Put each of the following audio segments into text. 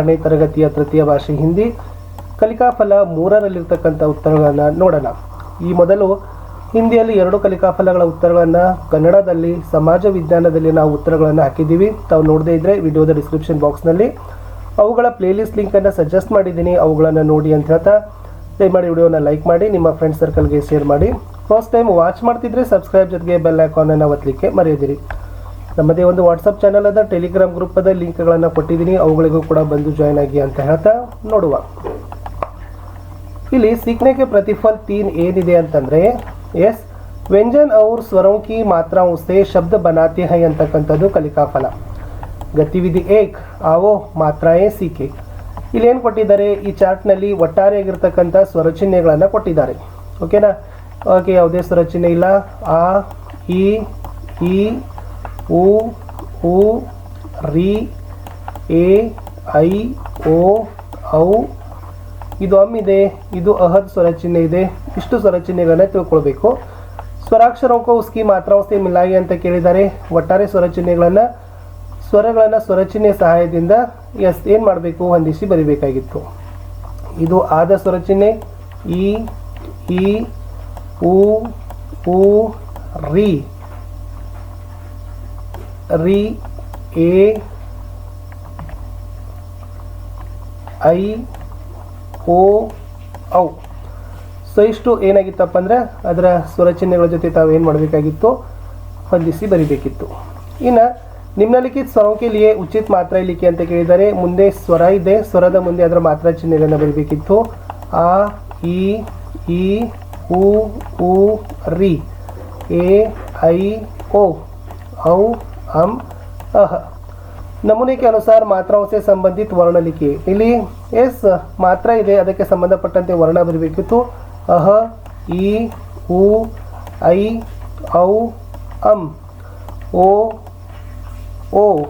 ಎರಡನೇ ತರಗತಿಯ ತೃತೀಯ ಭಾಷೆ ಹಿಂದಿ. ಕಲಿಕಾಫಲ ಮೂರರಲ್ಲಿರ್ತಕ್ಕಂಥ ಉತ್ತರಗಳನ್ನು ನೋಡೋಣ. ಈ ಮೊದಲು ಹಿಂದಿಯಲ್ಲಿ ಎರಡು ಕಲಿಕಾಫಲಗಳ ಉತ್ತರಗಳನ್ನು ಕನ್ನಡದಲ್ಲಿ, ಸಮಾಜ ವಿಜ್ಞಾನದಲ್ಲಿ ನಾವು ಉತ್ತರಗಳನ್ನು ಹಾಕಿದ್ದೀವಿ. ತಾವು ನೋಡದೇ ಇದ್ದರೆ ವಿಡಿಯೋದ ಡಿಸ್ಕ್ರಿಪ್ಷನ್ ಬಾಕ್ಸ್ನಲ್ಲಿ ಅವುಗಳ ಪ್ಲೇಲಿಸ್ಟ್ ಲಿಂಕನ್ನು ಸಜೆಸ್ಟ್ ಮಾಡಿದ್ದೀನಿ. ಅವುಗಳನ್ನು ನೋಡಿ ಅಂತ ಹೇಳ್ತಾ ದಯಮಾಡಿ ವಿಡಿಯೋನ ಲೈಕ್ ಮಾಡಿ, ನಿಮ್ಮ ಫ್ರೆಂಡ್ ಸರ್ಕಲ್ಗೆ ಶೇರ್ ಮಾಡಿ. ಫಸ್ಟ್ ಟೈಮ್ ವಾಚ್ ಮಾಡ್ತಿದ್ರೆ ಸಬ್ಸ್ಕ್ರೈಬ್ ಜೊತೆಗೆ ಬೆಲ್ ಐಕಾನನ್ನು ಒತ್ತಲಿಕ್ಕೆ ಮರೆಯದಿರಿ. ನಮ್ಮದೇ ಒಂದು ವಾಟ್ಸಪ್ ಚಾನಲ್ ಅದ ಟೆಲಿಗ್ರಾಮ್ ಗ್ರೂಪ್ ಅದ ಲಿಂಕ್ಗಳನ್ನು ಕೊಟ್ಟಿದ್ದೀನಿ, ಅವುಗಳಿಗೂ ಕೂಡ ಬಂದು ಜಾಯ್ನ್ ಆಗಿ ಅಂತ ಹೇಳ್ತಾ ನೋಡುವ. ಇಲ್ಲಿ ಸಿಕ್ನೆಗೆ ಪ್ರತಿಫಲ್ ತೀನ್ ಏನಿದೆ ಅಂತಂದರೆ ಎಸ್ ವ್ಯಂಜನ್ ಅವ್ರ ಸ್ವರಂಕಿ ಮಾತ್ರ मात्राओं ಶಬ್ದ ಬನಾತಿ ಹೈ ಅಂತಕ್ಕಂಥದ್ದು ಕಲಿಕಾ ಫಲ ಗತಿವಿಧಿ ಏಕ್, ಆವೋ ಮಾತ್ರ ಏ ಸಿಕೆ. ಇಲ್ಲಿ ಏನು ಕೊಟ್ಟಿದ್ದಾರೆ? ಈ ಚಾರ್ಟ್ನಲ್ಲಿ ಒಟ್ಟಾರೆಯಾಗಿರ್ತಕ್ಕಂಥ ಸ್ವರಚಿಹ್ನೆಗಳನ್ನು ಕೊಟ್ಟಿದ್ದಾರೆ. ಓಕೆನಾ ಓಕೆ ಯಾವುದೇ ಸ್ವರಚಿಹ್ನೆ ಇಲ್ಲ. ಆ ಇ ಉ ಉ, ರಿ, ಎ, ಐ, ಓ, ಔ. ಇದು ಅಮ್ಮಿದೆ ಇದೆ ಅಹದ್ ಸ್ವರ ಚಿಹ್ನೆ ಇದೆ. ಇಷ್ಟು ಸ್ವರ ಚಿಹ್ನೆಗಳನ್ನ ತಿಳ್ಕೊಳ್ಬೇಕು. ಸ್ವರಾಕ್ಷರಕ್ಕೂ ಉಸ್ಕಿ ಮಾತ್ರಾವಸ್ಥೆ ಮಿಲಾಯಿ ಅಂತ ಕೇಳಿದ್ದಾರೆ ಒಟ್ಟಾರೆ ಸ್ವರಚಿಹ್ನೆಗಳನ್ನು ಸ್ವರಗಳನ್ನು ಸ್ವರಚಿಹ್ನೆ ಸಹಾಯದಿಂದ ಎಸ್, ಏನು ಮಾಡಬೇಕು? ಹೊಂದಿಸಿ ಬರಿಬೇಕಾಗಿತ್ತು. ಇದು ಆದ ಸ್ವರಚಿಹ್ನೆ ಇ ಇ ಉ ಉ, ರಿ. ರಿ, ಎ, ಐ, ಓ, ಔ. ಸೊ ಇಷ್ಟು ಏನಾಗಿತ್ತಪ್ಪ ಅಂದರೆ ಅದರ ಸ್ವರಚಿಹ್ನೆಗಳ ಜೊತೆ ತಾವು ಏನು ಮಾಡಬೇಕಾಗಿತ್ತು? ಹೊಂದಿಸಿ ಬರಿಬೇಕಿತ್ತು. ಇನ್ನು ನಿಮ್ನಲಿಖಿತ ಲಿಖಿತ ಕೆ ಲಿಯೆ ಉಚಿತ ಮಾತ್ರ ಇಲಿಕೆ ಅಂತ ಕೇಳಿದರೆ ಮುಂದೆ ಸ್ವರ ಇದೆ, ಸ್ವರದ ಮುಂದೆ ಅದರ ಮಾತ್ರ ಚಿಹ್ನೆಗಳನ್ನು ಬರೀಬೇಕಿತ್ತು. ಆ ಇ ಇ ಉ ಉ, ರಿ, ಎ, ಐ, ಓ, ಔ हम अह ನಮೂನೆ ಅನುಸಾರ ಮಾತ್ರಾಂಶ ಸಂಬಂಧಿತ ವರ್ಣಲಿಕೆ ಇಲ್ಲಿ ಎಸ್ ಮಾತ್ರ ಇದೆ, ಅದಕ್ಕೆ ಸಂಬಂಧಪಟ್ಟಂತೆ ವರ್ಣ ಬರಬೇಕಿತ್ತು. ಅಹ ಇ ಉ, ಐ, ಔ, ಅಂ, ಓ ಓ.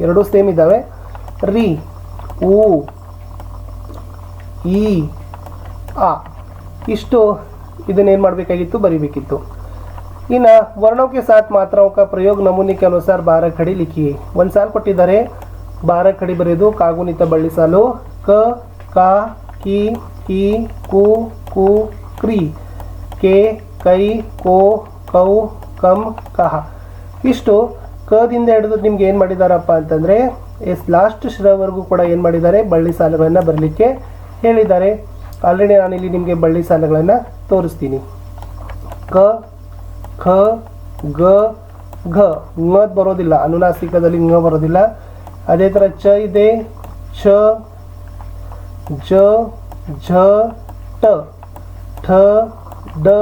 ಎರಡೂ ಸೇಮ್ ಇದ್ದಾವೆ. ರಿ, ಉ ಇ ಆ. ಇಷ್ಟು ಇದನ್ನೇನು ಮಾಡಬೇಕಾಗಿತ್ತು, ಬರಿಬೇಕಿತ್ತು. ಇನ್ನು वर्णों के साथ मात्राओं का प्रयोग नमूने के अनुसार बारह खड़ी लिखिए ಒಂದು ಸಾಲು ಕೊಟ್ಟಿದ್ದಾರೆ ಬಾರ ಖಡಿ ಬರೆಯೋದು ಕಾಗುಣಿತ ಬಳ್ಳಿ ಸಾಲು ಕ ಕಾ ಕಿ ಕಿ ಕು ಕು ಕ್ರಿ ಕೆ ಕೈ ಕೋ ಕೌ ಕಂ ಕಹ ಇಷ್ಟು ಕದಿಂದ ಹಿಡಿದು ನಿಮ್ಗೆ ಏನು ಮಾಡಿದಾರಪ್ಪ ಅಂತಂದರೆ ಎಸ್ ಲಾಸ್ಟ್ ಶ್ರವರೆಗೂ ಕೂಡ ಏನು ಮಾಡಿದ್ದಾರೆ ಬಳ್ಳಿ ಸಾಲುಗಳನ್ನು ಬರಲಿಕ್ಕೆ ಹೇಳಿದ್ದಾರೆ ಆಲ್ರೆಡಿ ನಾನಿಲ್ಲಿ ನಿಮಗೆ ಬಳ್ಳಿ ಸಾಲುಗಳನ್ನು ತೋರಿಸ್ತೀನಿ ಕ ಖ ಗ ಘ ಂಗದ್ ಬರೋದಿಲ್ಲ ಅನುನಾಸಿಕದಲ್ಲಿ ಂಗ ಬರೋದಿಲ್ಲ ಅದೇ ಥರ ಚ ಇದೆ ಛ ಜ ಝ ಟ ಠ ಡ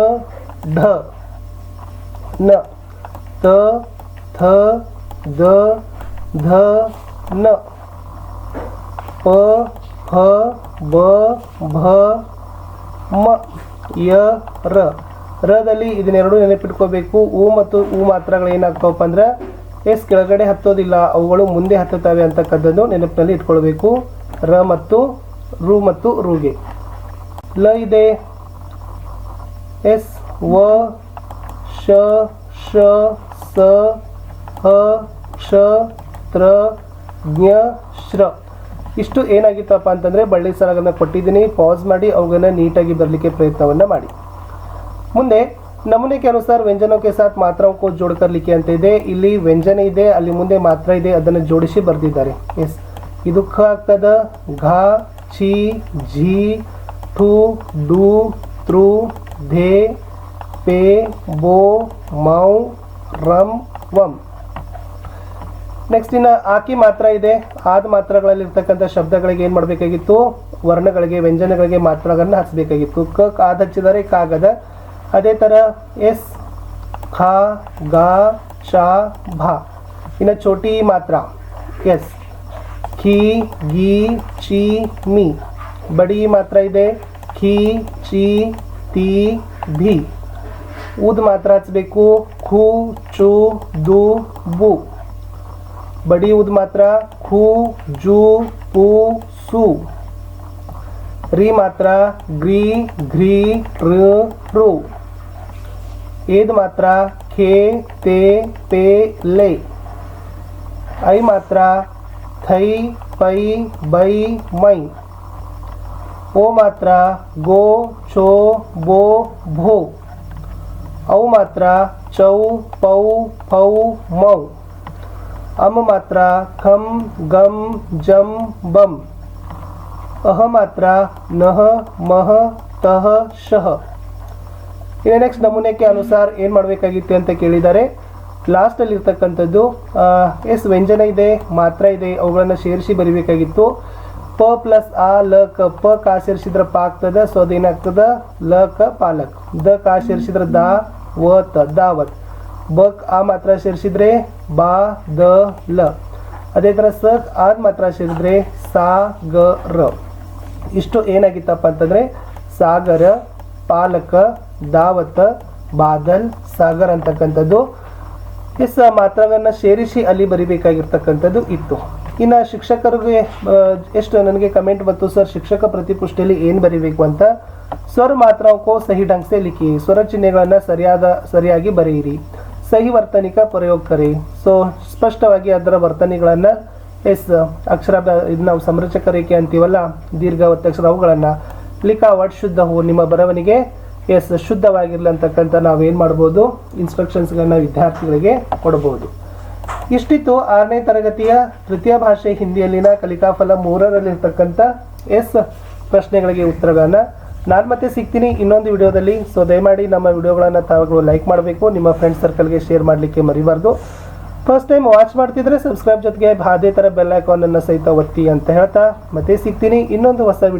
ಢ ನ ತ ಥ ದ ಧ ನ ಪ ಫ ಬ ಭ ಮ ಯ ರ ರದಲ್ಲಿ ಇದನ್ನೆರಡು ನೆನಪಿಟ್ಕೋಬೇಕು. ಹೂ ಮತ್ತು ಹೂ ಮಾತ್ರಗಳು ಏನಾಗ್ತಾವಪ್ಪ ಅಂದ್ರೆ, ಎಸ್ ಕೆಳಗಡೆ ಹತ್ತೋದಿಲ್ಲ, ಅವುಗಳು ಮುಂದೆ ಹತ್ತುತ್ತವೆ ಅಂತಕ್ಕಂಥದ್ದು ನೆನಪಿನಲ್ಲಿ ಇಟ್ಕೊಳ್ಬೇಕು. ರ ಮತ್ತು ರು ಮತ್ತು ರುಗೆ. ಲ ಇದೆ. ಎಸ್, ವ, ಶ ಶ, ಸ, ಹ, ಕ್ಷ, ತ್ರ, ಜ್ಞ, ಶ್ರ. ಇಷ್ಟು ಏನಾಗಿತ್ತಪ್ಪ ಅಂತಂದರೆ, ಬಳ್ಳಿ ಸರಗನ್ನು ಕೊಟ್ಟಿದ್ದೀನಿ. ಪಾಸ್ ಮಾಡಿ, ಅವುಗಳನ್ನ ನೀಟಾಗಿ ಬರಲಿಕ್ಕೆ ಪ್ರಯತ್ನವನ್ನು ಮಾಡಿ. ಮುಂದೆ ನಮूने ಅನುಸಾರ ವ್ಯಂಜನಕ್ಕೆ ಸಾಥ್ ಮಾತ್ರ को ಅಂತ ಇದೆ. ಇಲ್ಲಿ ವ್ಯಂಜನ ಇದೆ, ಅಲ್ಲಿ ಮುಂದೆ ಮಾತ್ರ ಇದೆ, ಅದನ್ನು ಜೋಡಿಸಿ ಬರೆದಿದ್ದಾರೆ. ಎಸ್. ಇದು ಖ ಆಗ್ತದ? ಘ, ಚಿ ಝಿ ಠು, ಡು, ತ್ರು, ಧೇ, ಪೆ, ಬೋ, ಮೌ, ರಂ, ವಂ. ನೆಕ್ಸ್ಟ್ ಇನ್ನು ಆಕಿ ಮಾತ್ರ ಇದೆ. ಆದ ಮಾತ್ರಗಳಲ್ಲಿ ಇರತಕ್ಕಂತ ಶಬ್ದಗಳಿಗೆ ಏನು ಮಾಡಬೇಕಾಗಿತ್ತು? ವರ್ಣಗಳಿಗೆ, ವ್ಯಂಜನಗಳಿಗೆ ಮಾತ್ರಗಳನ್ನು ಹಚ್ಚಬೇಕಾಗಿತ್ತು ಕ ಆದ ಹಚ್ಚಿದರೆ ಕಾಗದ. ಅದೇ ಥರ ಎಸ್, ಖ ಗ ಚ ಭ. ಇನ್ನು ಚೋಟಿ ಮಾತ್ರ. ಎಸ್. ಖಿ ಗಿ ಚಿ, ಮಿ. ಬಡಿ ಮಾತ್ರ ಇದೆ. ಖಿ, ಚಿ ತಿ ಭಿ. ಊದ್ ಮಾತ್ರ ಹಚ್ಚಬೇಕು ಖು, ಚು, ದು ಬು ಬಡಿ ಉದ್ ಮಾತ್ರ. ಖು, ಜು, ಪು, ಸು. ರಿ ಮಾತ್ರ. ಗ್ರಿ, ಘ್ರಿ ಋ ರು. ಏದ್ ಮಾತ್ರ ಖೇ ತೇ ಪೇ ಲೇ ಐ ಮಾತ್ರ ಥೈ ಪೈ ಬೈ ಮೈ ಓ ಮಾತ್ರ ಗೋ ಚೋ ಬೋ ಭೋ ಔ ಮಾತ್ರ ಚೌ ಪೌ ಫೌ ಮೌ ಅಮ ಮಾತ್ರ ಖಂ ಗಂ ಜಂ ಬಂ ಅಹ ಮಾತ್ರ ನಹ ಮಹ ತಹ ಶಹ ನೆಕ್ಸ್ಟ್ ನಮೂನೆಗೆ ಅನುಸಾರ ಏನು ಮಾಡಬೇಕಾಗಿತ್ತು ಅಂತ ಕೇಳಿದ್ದಾರೆ ಲಾಸ್ಟಲ್ಲಿ ಇರ್ತಕ್ಕಂಥದ್ದು ಎಸ್ ವ್ಯಂಜನ ಇದೆ, ಮಾತ್ರ ಇದೆ, ಅವುಗಳನ್ನು ಸೇರಿಸಿ ಬರಿಬೇಕಾಗಿತ್ತು. ಪ ಪ್ಲಸ್ ಆ, ಲ, ಕ, ಪ ಕಾ ಸೇರಿಸಿದ್ರೆ ಪ ಆಗ್ತದೆ, ಸೊ ಅದೇನಾಗ್ತದೆ? ಲ, ಕ ಪಾಲಕ್ ದ ಕಾ ಸೇರಿಸಿದ್ರೆ ದ, ವ, ತ ದಾವತ್ ಬ ಆ ಮಾತ್ರ ಸೇರಿಸಿದ್ರೆ ಬಾ, ದ, ಲ. ಅದೇ ಥರ ಸ ಆ ಮಾತ್ರ ಸೇರಿಸಿದ್ರೆ ಸಾ, ಗ, ರ. ಇಷ್ಟು ಏನಾಗಿತ್ತಪ್ಪ ಅಂತಂದ್ರೆ, ಸಾಗರ, ಪಾಲಕ ದಾವತ, ಬಾದಲ್, ಸಾಗರ್ ಅಂತಕ್ಕಂಥದ್ದು. ಎಸ್ ಮಾತ್ರಗಳನ್ನು ಸೇರಿಸಿ ಅಲ್ಲಿ ಬರಿಬೇಕಾಗಿರ್ತಕ್ಕಂಥದ್ದು ಇತ್ತು. ಇನ್ನು ಶಿಕ್ಷಕರಿಗೆ ಎಷ್ಟು ನನಗೆ ಕಮೆಂಟ್ ಬಂತು, ಸರ್, ಶಿಕ್ಷಕ ಪ್ರತಿಪುಷ್ಟಿಯಲ್ಲಿ ಏನು ಬರಿಬೇಕು ಅಂತ? ಸ್ವರ ಮಾತ್ರಕ್ಕೋ ಸಹಿ ಡಂಗ್ಸೆ ಲಿಖಿ, ಸ್ವರ ಚಿಹ್ನೆಗಳನ್ನು ಸರಿಯಾದ, ಸರಿಯಾಗಿ ಬರೆಯಿರಿ. ಸಹಿ ವರ್ತನಿಕ ಪ್ರಯೋಗ ಕರಿ. ಸೊ ಸ್ಪಷ್ಟವಾಗಿ ಅದರ ವರ್ತನೆಗಳನ್ನು, ಎಸ್, ಅಕ್ಷರ ಇದು ನಾವು ಸಂರಚಕ ರೇಖೆ ಅಂತೀವಲ್ಲ ದೀರ್ಘ ಒತ್ತಕ್ಷರ ಅವುಗಳನ್ನು ಲಿಖಾವಟ್ ಶುದ್ಧ ಹೋ ನಿಮ್ಮ ಬರವಣಿಗೆ. ಎಸ್ ಶುದ್ಧವಾಗಿರ್ಲಂತಕ್ಕಂಥ ನಾವೇನು ಮಾಡ್ಬೋದು? ಇನ್ಸ್ಟ್ರಕ್ಷನ್ಸ್ಗಳನ್ನ ವಿದ್ಯಾರ್ಥಿಗಳಿಗೆ ಕೊಡಬಹುದು ಇಷ್ಟಿತ್ತು ಆರನೇ ತರಗತಿಯ ತೃತೀಯ ಭಾಷೆ ಹಿಂದಿಯಲ್ಲಿನ ಕಲಿಕಾಫಲ ಮೂರರಲ್ಲಿರ್ತಕ್ಕಂಥ ಎಸ್ ಪ್ರಶ್ನೆಗಳಿಗೆ ಉತ್ತರಗಳನ್ನು ನಾನು ಮತ್ತೆ ಸಿಗ್ತೀನಿ ಇನ್ನೊಂದು ವಿಡಿಯೋದಲ್ಲಿ. ಸೊ ದಯಮಾಡಿ ನಮ್ಮ ವಿಡಿಯೋಗಳನ್ನು ತಾವುಗಳು ಲೈಕ್ ಮಾಡಬೇಕು. ನಿಮ್ಮ ಫ್ರೆಂಡ್ ಸರ್ಕಲ್ಗೆ ಶೇರ್ ಮಾಡಲಿಕ್ಕೆ ಮರಿಬಾರ್ದು. ಫಸ್ಟ್ ಟೈಮ್ ವಾಚ್ ಮಾಡ್ತಿದ್ರೆ ಸಬ್ಸ್ಕ್ರೈಬ್ ಜೊತೆಗೆ ಅದೇ ಥರ ಬೆಲ್ ಐಕಾನನ್ನು ಸಹಿತ ಒತ್ತಿ ಅಂತ ಹೇಳ್ತಾ ಮತ್ತೆ ಸಿಗ್ತೀನಿ ಇನ್ನೊಂದು ಹೊಸ ವಿಡಿಯೋ